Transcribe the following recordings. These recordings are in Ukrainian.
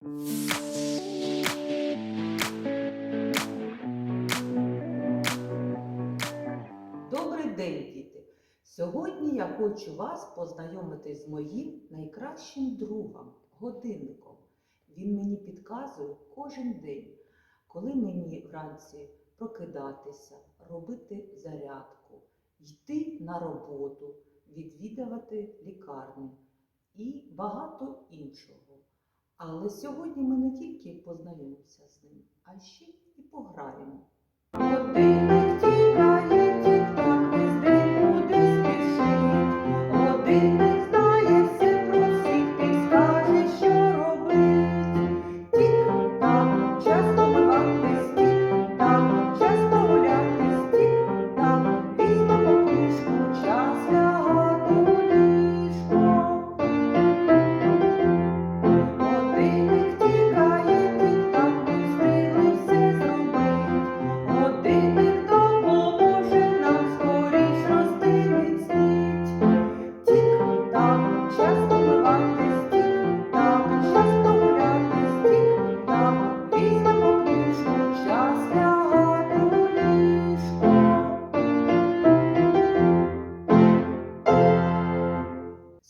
Добрий день, діти! Сьогодні я хочу вас познайомити з моїм найкращим другом, годинником. Він мені підказує кожен день, коли мені вранці прокидатися, робити зарядку, йти на роботу, відвідувати лікарню і багато іншого. Але сьогодні ми не тільки познайомимося з ним, а ще і пограємо. Годинник тікає, тік-так, везде кудись спішить. Годинник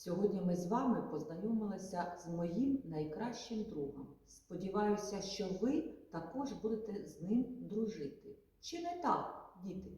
Сьогодні ми з вами познайомилися з моїм найкращим другом. Сподіваюся, що ви також будете з ним дружити. Чи не так, діти?